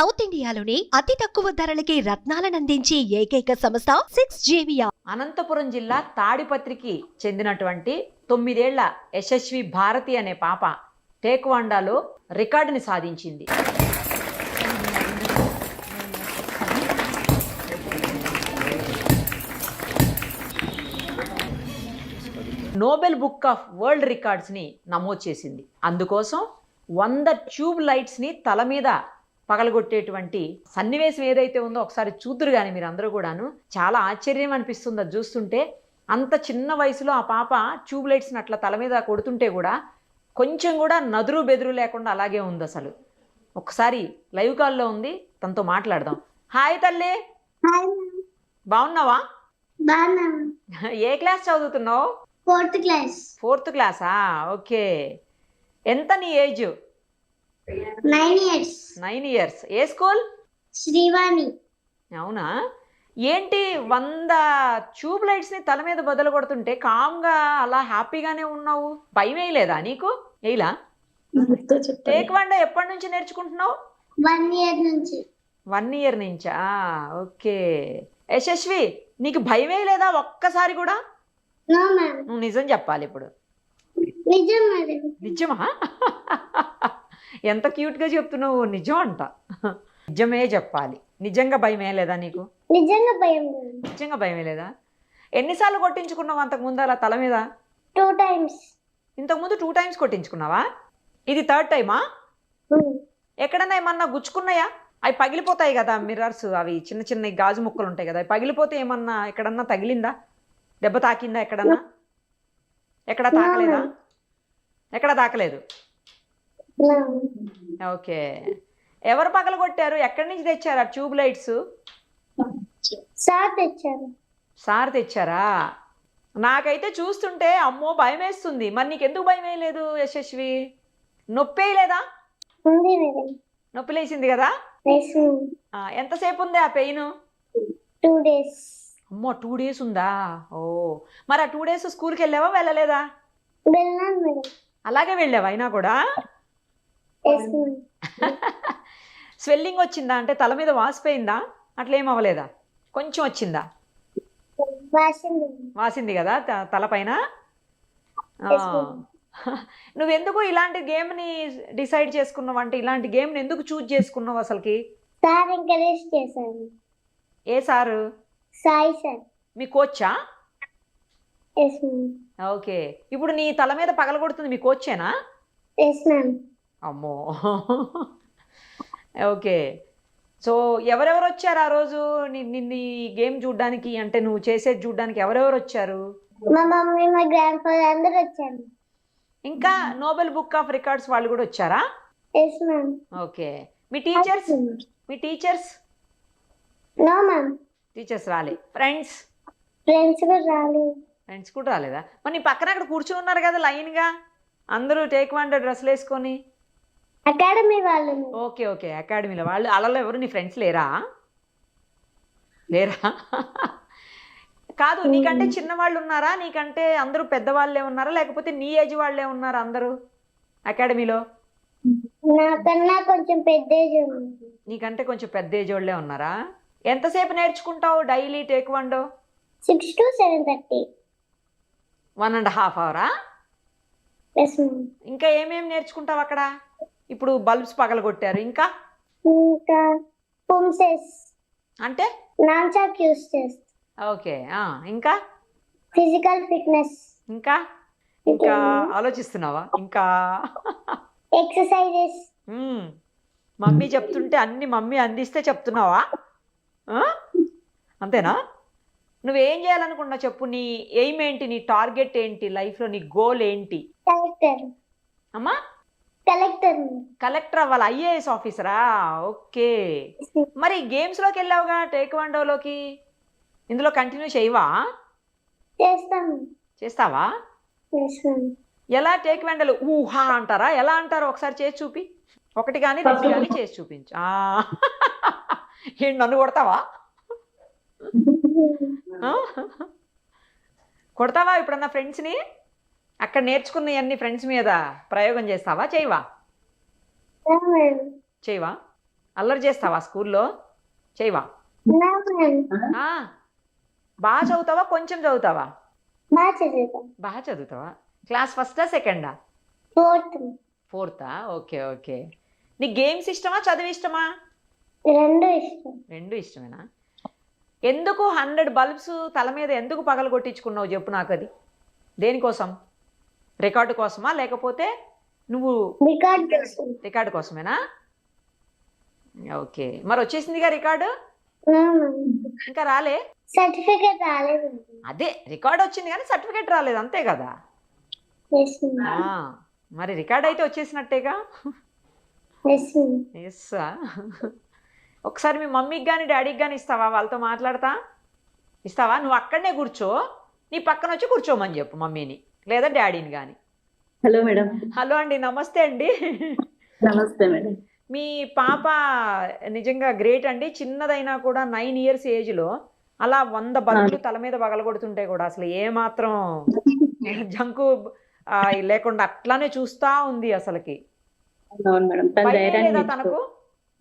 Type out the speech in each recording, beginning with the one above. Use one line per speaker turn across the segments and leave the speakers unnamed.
South ఇండియాలోని అతి తక్కువ ధరలకి రత్నాలను అందించే ఏకైక సంస్థ సిక్స్ జేవియా.
అనంతపురం జిల్లా తాడిపత్రికి చెందినటువంటి తొమ్మిదేళ్ళ యశస్వి భారతి అనే పాప టేక్వాండాలో రికార్డుని సాధించింది. నోబెల్ బుక్ ఆఫ్ వరల్డ్ రికార్డ్స్ని నమోదు చేసింది. అందుకోసం వంద ట్యూబ్ లైట్స్ని తల మీద పగలగొట్టేటువంటి సన్నివేశం ఏదైతే ఉందో ఒకసారి చూద్దురు కానీ మీరు అందరూ కూడాను. చాలా ఆశ్చర్యం అనిపిస్తుంది అది చూస్తుంటే. అంత చిన్న వయసులో ఆ పాప ట్యూబ్ లైట్స్ని అట్లా తల మీద కొడుతుంటే కూడా కొంచెం కూడా నదురు బెదురు లేకుండా అలాగే ఉంది అసలు. ఒకసారి లైవ్ కాల్లో ఉంది తనతో మాట్లాడదాం. హాయ్ తల్లి! బాగున్నావా?
బాగున్నాం
ఏ క్లాస్ చదువుతున్నావు?
Fourth class.
ఫోర్త్ క్లాసా? ఓకే. ఎంత నీ age?
Nine years
nine years ఏ స్కూల్?
శ్రీవాణి.
అవునా? ఏంటి వంద ట్యూబ్ లైట్స్ని తల మీద బదులు కొడుతుంటే కామ్గా అలా హ్యాపీగానే ఉన్నావు? భయం వేయలేదా నీకు? వేయలా? టేక్ వండ ఎప్పటి నుంచి నేర్చుకుంటున్నావు?
వన్ ఇయర్ నుంచి.
వన్ ఇయర్ నుంచా? ఓకే. యశస్వి నీకు భయం వేయలేదా ఒక్కసారి కూడా?
నో
నువ్వు నిజం చెప్పాలి ఇప్పుడు. నిజమా? ఎంత క్యూట్గా చెప్తున్నావు నిజం అంట. నిజమే చెప్పాలి. నిజంగా భయమే లేదా నీకు?
నిజంగా భయం
నిజంగా భయమే లేదా? ఎన్నిసార్లు కొట్టించుకున్నావు అంతకుముందు అలా తల మీద?
Two times.
ఇంతకుముందు టూ టైమ్స్ కొట్టించుకున్నావా? ఇది థర్డ్ టైమా? ఎక్కడన్నా ఏమన్నా గుచ్చుకున్నాయా? అవి పగిలిపోతాయి కదా మిర్రర్స్ అవి చిన్న చిన్న గాజు ముక్కలు ఉంటాయి కదా అవి పగిలిపోతే ఏమన్నా ఎక్కడన్నా తగిలిందా? దెబ్బ తాకిందా ఎక్కడన్నా? ఎక్కడ తాకలేదా? ఎక్కడ తాకలేదు? ఓకే. ఎవరు పగల కొట్టారు ఎక్కడి నుంచి తెచ్చారు ఆ ట్యూబ్ లైట్స్?
సార్ తెచ్చారు.
సార్ తెచ్చారా? నాకైతే చూస్తుంటే అమ్మో భయం వేస్తుంది మరి నీకు ఎందుకు భయం వేయలేదు యశస్వి? నొప్పి వేయలేదా నొప్పి లేచింది కదా? ఎంతసేపు ఉంది ఆ పెయిన్?
Two days.
అమ్మో టూ డేస్ ఉందా? ఓ. మరి ఆ టూ డేస్ స్కూల్కి వెళ్ళావా వెళ్ళలేదా? అలాగే వెళ్ళావా అయినా కూడా? స్వెల్లింగ్ వచ్చిందా? అంటే తల మీద వాసిపోయిందా? అట్లా అవ్వలేదా? కొంచెం వచ్చిందా?
వాసింది.
వాసింది కదా తలపైన. నువ్వెందుకు ఇలాంటి గేమ్ని డిసైడ్ చేసుకున్నావు? అంటే ఇలాంటి గేమ్ని ఎందుకు చూజ్ చేసుకున్నావు అసలుకి?
సార్ ఎంకరేజ్ చేశారు.
ఏ సారు?
సాయి సార్.
మీ కోచా? ఓకే. ఇప్పుడు నీ తల మీద పగలగొడుతుంది మీ కోచేనా?
ఎస్ మ్యామ్
అమ్మో. ఓకే. సో ఎవరెవరు వచ్చారు ఆ రోజు? నిన్ను ఈ గేమ్ చూడ్డానికి అంటే నువ్వు చేసేది చూడ్డానికి ఎవరెవరు వచ్చారు?
మా మమ్మీ మా గ్రాండ్ ఫాదర్ అందరు వచ్చారు.
ఇంకా నోబెల్ బుక్ ఆఫ్ రికార్డ్స్ వాళ్ళు కూడా వచ్చారా?
Yes ma'am
okay. మీ టీచర్స్? మీ టీచర్స్?
నో మ్యామ్
టీచర్స్ రాలే. ఫ్రెండ్స్?
ఫ్రెండ్స్ కూడా రాలేదు.
ఫ్రెండ్స్ కూడా రాలేదా? మరి నీ పక్కన అక్కడ కూర్చుని ఉన్నారు కదా లైన్గా. అందరూ టేక్ వన్ డ్రెస్సులు వేసుకొని.
అకాడమీ వాళ్ళు.
Okay okay. అకాడమీలో వాళ్ళు అలలో ఎవరు? నీ ఫ్రెండ్స్ లేరా? లేరా? కాదు నీకంటే చిన్నవాళ్ళు ఉన్నారా? నీకంటే అందరూ పెద్దవాళ్ళే ఉన్నారా? లేకపోతే నీ ఏజ్ వాళ్ళే ఉన్నారా అందరూ అకాడమీలో?
నాకన్నా కొంచెం పెద్ద ఏజ్
నీకంటే కొంచెం పెద్ద ఏజ్ వాళ్ళే ఉన్నారా? ఎంతసేపు నేర్చుకుంటావు daily take వండో
six to seven thirty.
One and half అవరా? ఇంకా ఏమేమి నేర్చుకుంటావు అక్కడ? ఇప్పుడు బల్బ్స్ పగలగొట్టారు. ఇంకా?
ఇంకా
అంటే?
నాన్చాక్ యూస్ చేస్తా
ఓకే ఇంకా?
Physical fitness.
ఇంకా? ఇంకా ఆలోచిస్తున్నావా? ఇంకా?
ఎక్సర్సైజెస్.
మ్మ్. మమ్మీ చెప్తుంటే అన్ని మమ్మీ అందిస్తే చెప్తున్నావా? అంతేనా? నువ్వేం చేయాలనుకున్నావు చెప్పు నీ ఎయిమ్ ఏంటి నీ టార్గెట్ ఏంటి లైఫ్లో నీ గోల్ ఏంటి? అమ్మా?
కలెక్టర్.
కలెక్టర్ అవ్వాలి? ఐఏఎస్ ఆఫీసరా? ఓకే. మరి గేమ్స్లోకి వెళ్ళావుగా? టేక్వాండోలోకి ఇందులో కంటిన్యూ చేయవా?
చేస్తాను
చేస్తావా?
మ్యామ్
ఎలా టేక్వాండోలు ఊహా అంటారా? ఎలా అంటారో ఒకసారి చేసి చూపి. ఒకటి కానీ రెండు కానీ చేసి చూపించు. ఆ. ఏంటి నన్ను కొడతావా? ఆ? కొడతావా ఇప్పుడన్నా ఫ్రెండ్స్ని అక్కడ నేర్చుకున్నవన్నీ ఫ్రెండ్స్ మీద ప్రయోగం చేస్తావా? చేయవా? చేయవా? అల్లరి చేస్తావా స్కూల్లో? చేయవా? బాగా చదువుతావా? కొంచెం చదువుతావా?
బాగా
బాగా చదువుతావా? క్లాస్ ఫస్టా సెకండా?
ఫోర్త్?
ఫోర్తా ఓకే ఓకే. నీకు గేమ్స్ ఇష్టమా? చదువు ఇష్టమా?
రెండు ఇష్టం
రెండు ఇష్టమేనా? ఎందుకు హండ్రెడ్ బల్బ్స్ తల మీద ఎందుకు పగలు కొట్టించుకున్నావు చెప్పు నాకు అది దేనికోసం? రికార్డు కోసమా లేకపోతే నువ్వు
రికార్డ్
కోసమేనా? ఓకే. మరి వచ్చేసిందిగా రికార్డు? ఇంకా రాలే?
సర్టిఫికేట్ రాలేదు.
అదే రికార్డు వచ్చింది కానీ సర్టిఫికేట్ రాలేదు అంతే కదా? మరి రికార్డ్ అయితే వచ్చేసినట్టేగా?
ఎస్
ఒకసారి మీ మమ్మీకి కానీ డాడీకి కానీ ఇస్తావా? వాళ్ళతో మాట్లాడతా. ఇస్తావా? నువ్వు అక్కడనే కూర్చో. నీ పక్కన వచ్చి కూర్చోమని చెప్పు మమ్మీని. లేదా డాడీని కానీ
హలో మేడం.
హలో అండి నమస్తే అండి.
నమస్తే మేడం.
మీ పాప నిజంగా గ్రేట్ అండి. చిన్నదైనా కూడా నైన్ ఇయర్స్ ఏజ్లో అలా వంద బల్బులు తల మీద పగలగొడుతుంటే కూడా అసలు ఏ మాత్రం జంకు లేకుండా అట్లానే చూస్తా ఉంది అసలుకి.
అవును మేడం. తన
భయమే లేదా తనకు.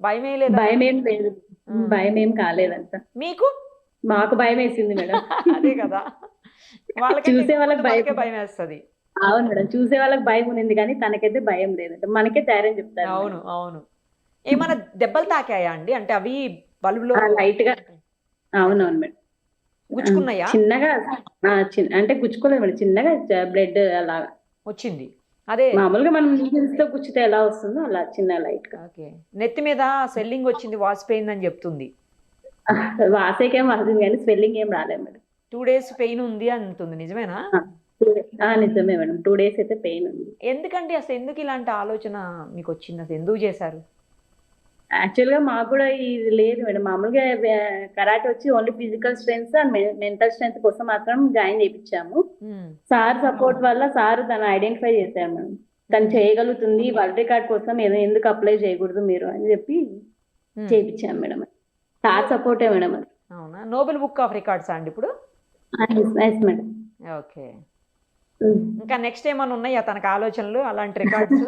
భయమే లేదా
భయం ఏం లేదు.
ఉమ్.
భయం ఏం కాలేదంత.
మీకు?
మాకు భయం వేసింది మేడం.
అదే కదా. వాళ్ళకి
చూసే వాళ్ళకి భయం.
భయం వేస్తుంది
అవును మేడం చూసే వాళ్ళకి భయం ఉంది కానీ తనకైతే భయం లేదంట మనకే ధైర్యం చెప్తారు
అవును అవును. ఏమైనా దెబ్బలు తాకాయా అండి? అంటే అవి బల్బులో
light గా. అవునవును మేడం.
గుచ్చుకున్నాయా?
చిన్నగా అంటే గుచ్చుకోలేదు మేడం. చిన్నగా బ్లడ్ అలా
వచ్చింది. అదే
మామూలుగా మనం needles తో గుచ్చితే ఎలా వస్తుందో అలా చిన్న లైట్గా
ఓకే. నెత్తి మీద స్వెల్లింగ్ వచ్చింది వాసిపోయిందని చెప్తుంది.
వాసేకేం వాసింది కానీ స్వెల్లింగ్ ఏం రాలేదు మేడం.
టూ డేస్ పెయిన్ ఉంది అంటుంది. నిజమేనా?
ఆ, నిజమే మేడం. టూ డేస్ అయితే పెయిన్ ఉంది.
ఎందుకండి అసలు ఎందుకు ఇలాంటి ఆలోచన మీకు వచ్చింది? అసలు ఎందుకు చేశారు?
యాక్చువల్గా మాకు కూడా ఇది లేదు మేడం. మామూలుగా కరాటే వచ్చి only physical strength and mental strength కోసం మాత్రం జాయిన్ చేయించాము. సార్ సపోర్ట్ వల్ల సార్ తను ఐడెంటిఫై చేశారు మేడం. తను చేయగలుగుతుంది వరల్డ్ రికార్డ్ కోసం ఎందుకు అప్లై చేయకూడదు మీరు అని చెప్పి
ఉమ్.
చేయించాం మేడం. సార్ సపోర్టే మేడం అది.
అవునా? నోబెల్ బుక్ ఆఫ్ రికార్డ్స్ అండి ఇప్పుడు? ఓకే. ఇంకా నెక్స్ట్ ఏమైనా ఉన్నాయా? తనకు ఆలోచనలు అలాంటి రికార్డ్స్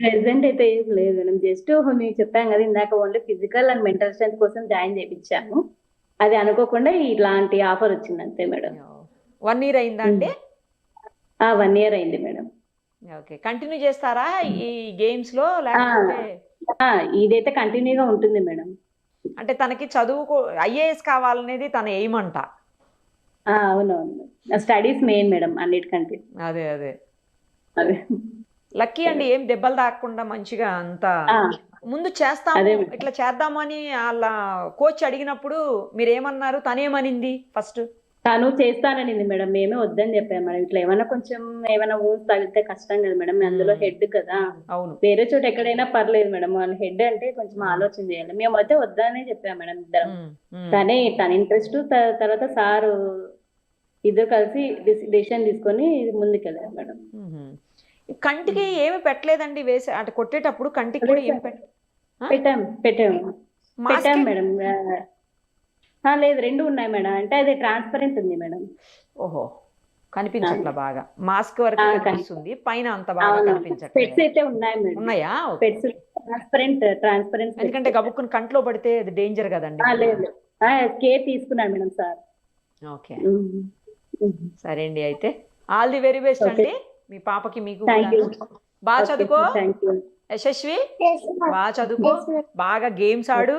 ప్రెసెంట్ అయితే ఏం లేదు మేడం జస్ట్ మీకు చెప్పాం కదా ఇందాక only physical and mental strength కోసం జాయిన్ చేయించాము అది అనుకోకుండా ఇలాంటి ఆఫర్ వచ్చింది అంతే మేడం
వన్ ఇయర్ అయిందా అండి?
ఆ వన్ ఇయర్ అయింది మేడం
ఓకే. కంటిన్యూ చేస్తారా ఈ గేమ్స్లో? లేకపోతే
ఇదైతే కంటిన్యూగా ఉంటుంది మేడం
అంటే తనకి చదువు ఐఏఎస్ కావాలనేది తన ఎయిమ్ అంట
అవునవును. స్టడీస్ మెయిన్ మేడం అన్నిటికంటే.
అదే అదే.
అదే.
లక్కీ అండి ఏం దెబ్బలు తాకకుండా మంచిగా అంత ముందు చేస్తాము. ఇట్లా చేద్దాము అని వాళ్ళ కోచ్ అడిగినప్పుడు మీరు ఏమన్నారు తనేమనింది ఫస్ట్?
తను చేస్తాననింది మేడం మేమే వద్దని చెప్పాము మేడం. ఇట్లా ఏమైనా కొంచెం ఏమైనా ఊన్స్ తగిలితే కష్టం కదా మేడం అందులో హెడ్ కదా.
అవును.
వేరే చోట ఎక్కడైనా పర్లేదు మేడం వాళ్ళ హెడ్ అంటే కొంచెం ఆలోచన చేయాలి. మేము అయితే వద్దనే చెప్పాము మేడం ఇద్దరం. తనే తన ఇంట్రెస్ట్ తర్వాత సారు ఇద్దరు కలిసి డిసిషన్ తీసుకొని ముందుకెళ్ళారు మేడం.
కంటికి ఏమి పెట్టలేదండి వేసే అంటే కొట్టేటప్పుడు కంటికి కూడా ఏమి పెట్ట.
పెట్టాం పెట్టాము పెట్టాం మేడం. లేదు రెండు ఉన్నాయి మేడం. అంటే అది ట్రాన్స్పరెంట్ ఉంది మేడం.
ఓహో కనిపించట్లా బాగా. మాస్క్ వరకు కనిపిస్తుంది. పైన అంత బాగా
అవును. పెట్స్
కనిపించట్లేదు
అయితే ఉన్నాయి మేడం.
ఉన్నాయా.
పెట్స్ ట్రాన్స్పరెంట్ ట్రాన్స్పరెంట్
ఎందుకంటే గబుక్కుని కంట్లో పడితే అది డేంజర్ కదండి.
లేదు. కేర్ తీసుకున్నాను మేడం సార్.
ఓకే. సరే అండి అయితే. All the very best. అండి. మీ పాపకి మీకు. బాగా చదువుకో. యశస్వి బాగా చదువుకో. బాగా గేమ్స్ ఆడు.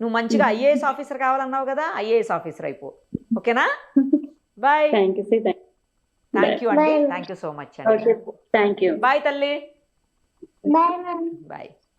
నువ్వు మంచిగా ఐఏఎస్ ఆఫీసర్ కావాలన్నావు కదా ఐఏఎస్ ఆఫీసర్ అయిపో. ఓకేనా? బాయ్
థ్యాంక్ యూ సి
థ్యాంక్ యూ అండి. థ్యాంక్ యూ సో మచ్ అండి.
ఓకే థ్యాంక్ యూ
బాయ్ తల్లి. బాయ్